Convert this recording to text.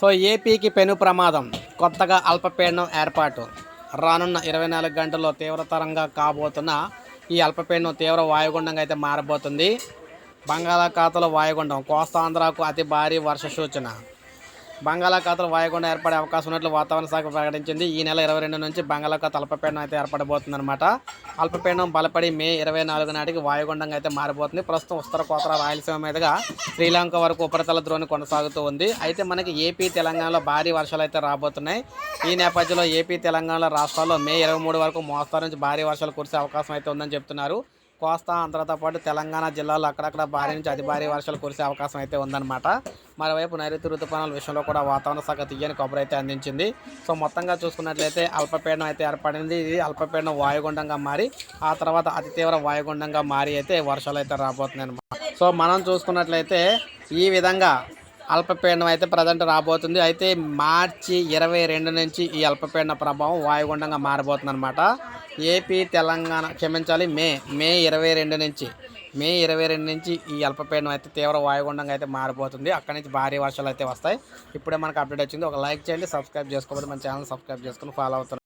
So ఏపీకి పెను ప్రమాదం. కొత్తగా అల్పపీడనం ఏర్పాటు. రానున్న ఇరవై నాలుగు గంటల్లో తీవ్రతరంగా కాబోతున్న ఈ అల్పపీడనం తీవ్ర వాయుగుండంగా అయితే మారబోతుంది. బంగాళాఖాతంలో వాయుగుండం కోస్తాంధ్రకు అతి భారీ వర్ష సూచన. బంగాళాఖాతం వాయుగుండం ఏర్పడే అవకాశం ఉన్నట్లు వాతావరణ శాఖ ప్రకటించింది. ఈ నెల ఇరవై రెండు నుంచి బంగాళాఖాత అల్పపీడనం అయితే ఏర్పడబోతుందన్నమాట. అల్పపీడనం బలపడి మే ఇరవై నాలుగు నాటికి వాయుగుండంగా అయితే మారిపోతుంది. ప్రస్తుతం ఉత్తర కోతర రాయలసీమ మీదుగా శ్రీలంక వరకు ఉపరితల ద్రోణి కొనసాగుతూ ఉంది. అయితే మనకి ఏపీ తెలంగాణలో భారీ వర్షాలు అయితే రాబోతున్నాయి. ఈ నేపథ్యంలో ఏపీ తెలంగాణ రాష్ట్రాల్లో మే ఇరవై మూడు వరకు మోస్తారు నుంచి భారీ వర్షాలు కురిసే అవకాశం అయితే ఉందని చెప్తున్నారు. కోస్తా ఆంధ్రతో పాటు తెలంగాణ జిల్లాలో అక్కడక్కడ భారీ నుంచి అతి భారీ వర్షాలు కురిసే అవకాశం అయితే ఉందన్నమాట. మరోవైపు నైరుతి ఋతుపవనాల విషయంలో కూడా వాతావరణ శాఖ తీయని కొబ్బరి అయితే అందించింది. సో మొత్తంగా చూసుకున్నట్లయితే అల్పపీడనం అయితే ఏర్పడింది. ఇది అల్పపీడనం వాయుగుండంగా మారి ఆ తర్వాత అతి తీవ్ర వాయుగుండంగా మారి అయితే వర్షాలు అయితే రాబోతున్నాయి అనమాట సో మనం చూసుకున్నట్లయితే ఈ విధంగా అల్పపీడనం అయితే ప్రజెంట్ రాబోతుంది. అయితే మార్చి ఇరవై రెండు నుంచి ఈ అల్పపీడన ప్రభావం వాయుగుండంగా మారబోతుంది అనమాట ఏపీ తెలంగాణ క్షమించాలి మే మే ఇరవై రెండు నుంచి. మే ఇరవై రెండు నుంచి ఈ అల్పపీడనం అయితే తీవ్ర వాయుగుండంగా అయితే మారిపోతుంది. అక్కడి నుంచి భారీ వర్షాలు అయితే వస్తాయి. ఇప్పుడే మనకు అప్డేట్ వచ్చింది. ఒక లైక్ చేయండి సబ్స్క్రైబ్ చేసుకోకపోతే మన ఛానల్ సబ్స్క్రైబ్ చేసుకుని ఫాలో అవుతున్నాం